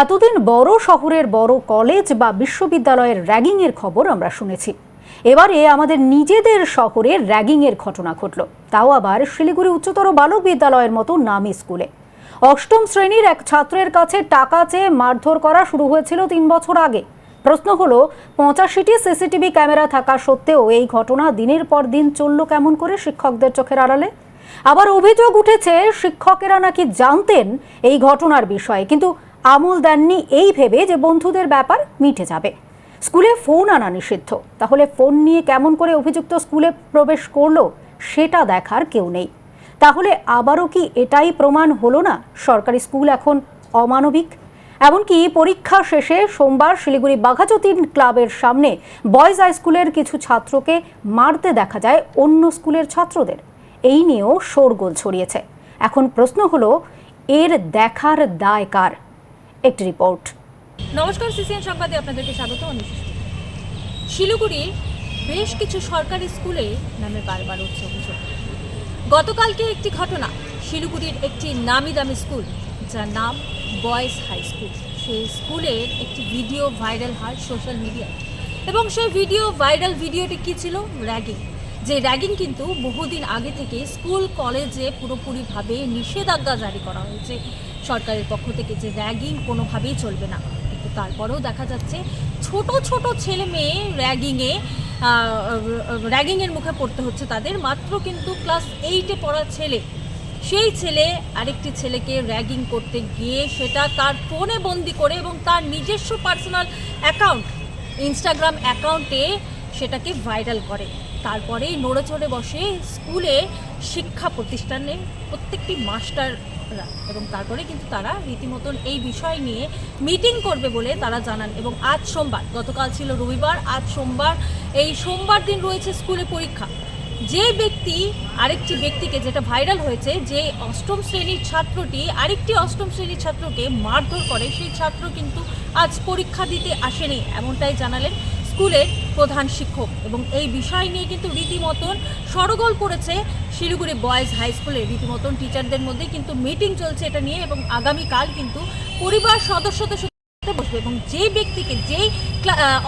এতদিন বড় শহরের বড় কলেজ বা বিশ্ববিদ্যালয়ের র্যাগিংয়ের খবর আমরা শুনেছি। এবারে আমাদের নিজেদের শহরে র্যাগিংয়ের ঘটনা ঘটল। তাও আবার শিলিগুড়ি উচ্চতর বালক বিদ্যালয়ের মতো নামি স্কুলে। অষ্টম শ্রেণির এক ছাত্রের কাছে টাকা চেয়ে মারধর করা শুরু হয়েছিল তিন বছর আগে। প্রশ্ন হলো, পঁচাশিটি সিসিটিভি ক্যামেরা থাকা সত্ত্বেও এই ঘটনা দিনের পর দিন চলল কেমন করে শিক্ষকদের চোখের আড়ালে? আবার অভিযোগ উঠেছে, শিক্ষকেরা নাকি জানতেন এই ঘটনার বিষয়ে, কিন্তু আমল দেননি এই ভেবে যে বন্ধুদের ব্যাপার মিটে যাবে। স্কুলে ফোন আনা নিষিদ্ধ। তাহলে ফোন নিয়ে কেমন করে অভিযুক্ত স্কুলে প্রবেশ করল সেটা দেখার কেউ নেই। তাহলে আবারও কি এটাই প্রমাণ হলো না সরকারি স্কুল এখন অমানবিক? এমনকি পরীক্ষা শেষে সোমবার শিলিগুড়ি বাঘাযতীন ক্লাবের সামনে বয়েজ হাই স্কুলের কিছু ছাত্রকে মারতে দেখা যায় অন্য স্কুলের ছাত্রদের। এই নিয়েও শোরগোল ছড়িয়েছে। এখন প্রশ্ন হলো, এর দেখার দায় কার? একটি রিপোর্ট। নমস্কার, সিসিএন সংবাদে আপনাদেরকে স্বাগত। শিলিগুড়ির বেশ কিছু সরকারি স্কুলে নামে বারবার উঠছে অভিযোগ। গতকালকে একটি ঘটনা, শিলিগুড়ির একটি নামি দামি স্কুল, যার নাম বয়েজ হাই স্কুল। সেই স্কুলের একটি ভিডিও ভাইরাল হয় সোশ্যাল মিডিয়ায়। এবং সেই ভিডিও ভাইরাল ভিডিওটি কী ছিল? র্যাগিং। যে র্যাগিং কিন্তু বহুদিন আগে থেকে স্কুল, কলেজে পুরোপুরিভাবে নিষেধাজ্ঞা জারি করা হয়েছে। সরকারের পক্ষ থেকে যে র্যাগিং কোনোভাবেই চলবে না। কিন্তু তারপরেও দেখা যাচ্ছে ছোট ছোট ছেলে মেয়ে র্যাগিংয়ে র্যাগিংয়ের মুখে পড়তে হচ্ছে তাদের। মাত্র কিন্তু ক্লাস এইটে পড়া ছেলে, সেই ছেলে আরেকটি ছেলেকে র্যাগিং করতে গিয়ে সেটা তার ফোনে বন্দি করে এবং তার নিজস্ব পার্সোনাল অ্যাকাউন্ট ইনস্টাগ্রাম অ্যাকাউন্টে সেটাকে ভাইরাল করে। তারপরেই নড়ে চড়ে বসে স্কুলে শিক্ষা প্রতিষ্ঠানে প্রত্যেকটি মাস্টাররা এবং তারপরে কিন্তু তারা রীতিমতন এই বিষয় নিয়ে মিটিং করবে বলে তারা জানান এবং আজ সোমবার, গতকাল ছিল রবিবার, আজ সোমবার, এই সোমবার দিন রয়েছে স্কুলে পরীক্ষা। যে ব্যক্তি, আরেকটি ব্যক্তিকে যেটা ভাইরাল হয়েছে যে অষ্টম শ্রেণির ছাত্রটি, আরেকটি অষ্টম শ্রেণির ছাত্রকে মারধর করে, সেই ছাত্র কিন্তু আজ পরীক্ষা দিতে আসেনি, এমনটাই জানালেন স্কুলের প্রধান শিক্ষক। এবং এই বিষয় নিয়ে কিন্তু রীতিমতন সরগোল করেছে শিলিগুড়ি বয়েজ হাই স্কুলে রীতিমতন টিচারদের মধ্যে কিন্তু মিটিং চলছে এটা নিয়ে এবং আগামীকাল কিন্তু পরিবার সদস্যদের বসবে এবং যে ব্যক্তিকে যেই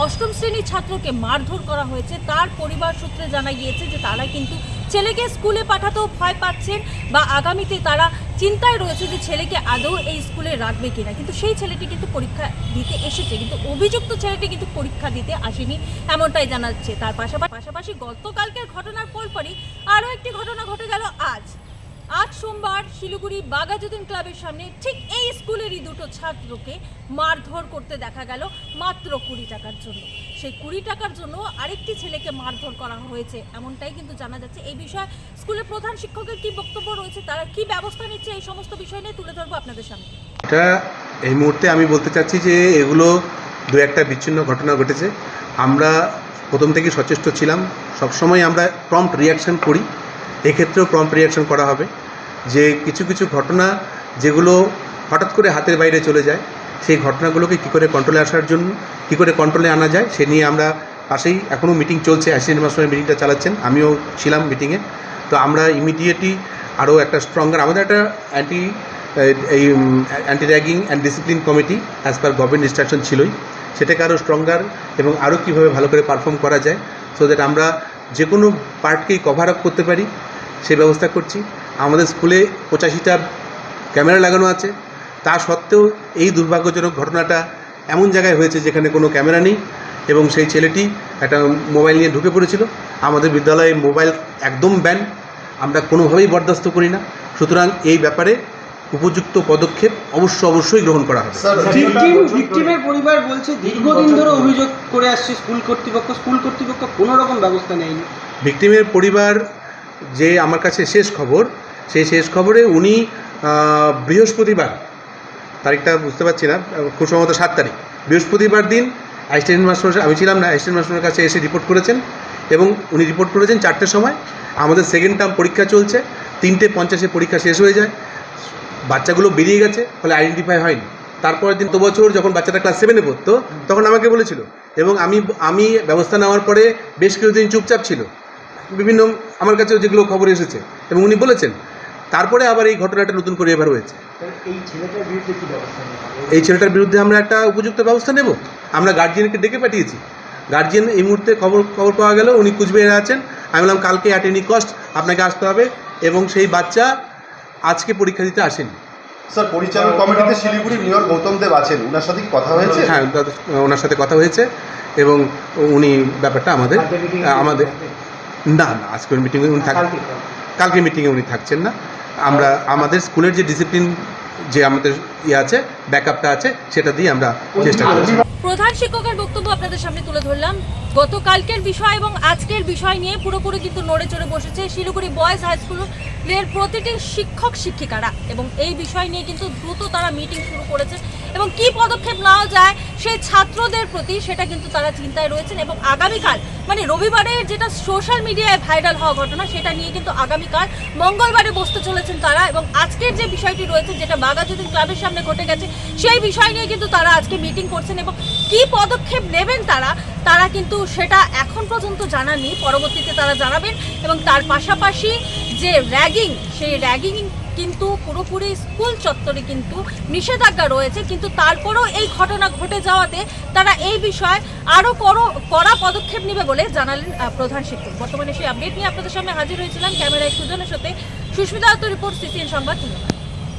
অষ্টম শ্রেণির ছাত্রকে মারধর করা হয়েছে, তার পরিবার সূত্রে জানা গিয়েছে যে তারা কিন্তু ছেলেকে স্কুলে পাঠাতেও ভয় পাচ্ছেন বা আগামীতে তারা চিন্তায় রয়েছে যে ছেলেকে আদৌ এই স্কুলে রাখবে কিনা। কিন্তু সেই ছেলেটি কিন্তু পরীক্ষা দিতে এসেছে, কিন্তু অভিযুক্ত ছেলেটি কিন্তু পরীক্ষা দিতে আসেনি এমনটাই জানাচ্ছে। তার পাশাপাশি পাশাপাশি গতকালকের ঘটনার পরপরই আরও একটি ঘটনা ঘটে গেল আজ। আজ সোমবার শিলিগুড়ি বাগাজুদ্দিন ক্লাবের সামনে ঠিক এই স্কুলেরই দুটো ছাত্রকে মারধর করতে দেখা গেল মাত্র কুড়ি টাকার জন্য। সেই কুড়ি টাকার জন্য আরেকটি ছেলেকে মারধর করা হয়েছে, এমনটাই কিন্তু জানা যাচ্ছে। এই বিষয়ে স্কুলের প্রধান শিক্ষকের কি বক্তব্য রয়েছে, তারা কি ব্যবস্থা নিচ্ছে, এই সমস্ত বিষয় নিয়ে তুলে ধরবো আপনাদের সামনে। এটা এই মুহূর্তে আমি বলতে চাচ্ছি যে এগুলো দু একটা বিচ্ছিন্ন ঘটনা ঘটেছে। আমরা প্রথম থেকেই সচেষ্ট ছিলাম। সবসময় আমরা প্রম্পট রিয়াকশন করি। এক্ষেত্রেও প্রম্পট রিয়াকশন করা হবে। যে কিছু কিছু ঘটনা যেগুলো হঠাৎ করে হাতের বাইরে চলে যায়, সেই ঘটনাগুলোকে কী করে কন্ট্রোলে আসার জন্য, কী করে কন্ট্রোলে আনা যায়, সে নিয়ে আমরা পাশেই এখনও মিটিং চলছে অ্যাসিস্ট্যান্ট মাস্টার মিটিংটা চালাচ্ছেন। আমিও ছিলাম মিটিংয়ে তো আমরা ইমিডিয়েটলি আরও একটা স্ট্রঙ্গার আমাদের একটা অ্যান্টি এই anti ragging and discipline committee as per government instruction ছিলই। সেটাকে আরও স্ট্রঙ্গার এবং আরও কীভাবে ভালো করে পারফর্ম করা যায় সো দ্যাট আমরা যে কোনো পার্টকেই কভার আপ করতে পারি সেই ব্যবস্থা করছি। আমাদের স্কুলে পঁচাশিটা ক্যামেরা লাগানো আছে। তা সত্ত্বেও এই দুর্ভাগ্যজনক ঘটনাটা এমন জায়গায় হয়েছে যেখানে কোনো ক্যামেরা নেই এবং সেই ছেলেটি একটা মোবাইল নিয়ে ঢুকে পড়েছিল। আমাদের বিদ্যালয়ে মোবাইল একদম ব্যান আমরা কোনোভাবেই বরদাস্ত করি না। সুতরাং এই ব্যাপারে উপযুক্ত পদক্ষেপ অবশ্য অবশ্যই গ্রহণ করা হবে। ভিকটিমের পরিবার বলছে দীর্ঘদিন ধরে অভিযোগ করে আসছে স্কুল কর্তৃপক্ষ। স্কুল কর্তৃপক্ষ কোনো রকম ব্যবস্থা নেয়নি। ভিকটিমের পরিবার যে আমার কাছে শেষ খবর, সেই শেষ খবরে উনি বৃহস্পতিবার, তারিখটা বুঝতে পারছি না, খুব সম্ভবত সাত তারিখ, বৃহস্পতিবার দিন অ্যাসিস্ট্যান্ট মাস্টার আমি ছিলাম না অ্যাসিস্ট্যান্ট মাস্টারের কাছে এসে রিপোর্ট করেছেন এবং উনি রিপোর্ট করেছেন চারটের সময়। আমাদের সেকেন্ড টার্ম পরীক্ষা চলছে, তিনটে পঞ্চাশে পরীক্ষা শেষ হয়ে যায়। বাচ্চাগুলো বেরিয়ে গেছে, ফলে আইডেন্টিফাই হয়নি। তারপরের দিন তো বছর যখন বাচ্চাটা ক্লাস সেভেনে পড়তো, তখন আমাকে বলেছিল এবং আমি আমি ব্যবস্থা নেওয়ার পরে বেশ কিছুদিন চুপচাপ ছিল। বিভিন্ন আমার কাছেও যেগুলো খবর এসেছে এবং উনি বলেছেন তারপরে আবার এই ঘটনাটা নতুন করে এবার হয়েছে। এই ছেলেটার বিরুদ্ধে কি ব্যবস্থা নেওয়া হবে? এই ছেলেটার বিরুদ্ধে আমরা একটা উপযুক্ত ব্যবস্থা নেব। আমরা গার্জিয়ানকে ডেকে পাঠিয়েছি। গার্জিয়ান এই মুহূর্তে খবর খবর পাওয়া গেল উনি কুচবিহারে আছেন। আমি বললাম কালকে অ্যাট এনি কস্ট আপনাকে আসতে হবে এবং সেই বাচ্চা আজকে পরীক্ষা দিতে আসেনি। স্যার পরিচালন কমিটিতে শিলিগুড়ি মেয়র গৌতম দেব আছেন। ওনার সাথে কি কথা হয়েছে? হ্যাঁ ওনার সাথে কথা হয়েছে এবং উনি ব্যাপারটা আমাদের আমাদের? না না আজকের মিটিংয়ে উনি থাক কালকে কালকে। মিটিংয়ে উনি থাকছেন না। আমরা আমাদের স্কুলের যে ডিসিপ্লিন যে আমাদের ইয়ে আছে ব্যাকআপটা আছে সেটা দিয়ে আমরা চেষ্টা করছি। প্রধান শিক্ষকের বক্তব্য আপনাদের সামনে তুলে ধরলাম। গতকালকের বিষয় এবং আজকের বিষয় নিয়ে পুরোপুরি কিন্তু নড়ে চড়ে বসেছে শিলিগুড়ি বয়েজ হাই স্কুলের প্রতিটি শিক্ষক শিক্ষিকারা এবং এই বিষয় নিয়ে কিন্তু দ্রুত তারা মিটিং শুরু করেছে। এবং কি পদক্ষেপ নেওয়া যায় সেই ছাত্রদের প্রতি সেটা কিন্তু তারা চিন্তায় রয়েছেন এবং আগামীকাল মানে রবিবারের যেটা সোশ্যাল মিডিয়ায় ভাইরাল হওয়া ঘটনা সেটা নিয়ে কিন্তু আগামীকাল মঙ্গলবারে বসতে চলেছেন তারা এবং আজকের যে বিষয়টি রয়েছে যেটা বাগাজুদ্দিন ক্লাবের সামনে ঘটে গেছে সেই বিষয় নিয়ে কিন্তু তারা আজকে মিটিং করছেন এবং কি পদক্ষেপ নেবেন তারা তারা কিন্তু সেটা এখন পর্যন্ত জানাননি, পরবর্তীতে তারা জানাবেন এবং তার পাশাপাশি যে র্যাগিং সেই র্যাগিং কিন্তু পুরোপুরি স্কুল চত্বরে কিন্তু নিষেধাজ্ঞা রয়েছে, কিন্তু তারপরেও এই ঘটনা ঘটে যাওয়াতে তারা এই বিষয়ে আরও কড়া পদক্ষেপ নেবে বলে জানালেন প্রধান শিক্ষক। বর্তমানে সেই আপডেট নিয়ে আপনাদের সামনে হাজির হয়েছিলাম। ক্যামেরায় সুজনের সাথে সুস্মিতা রিপোর্ট, সিসিএন সংবাদ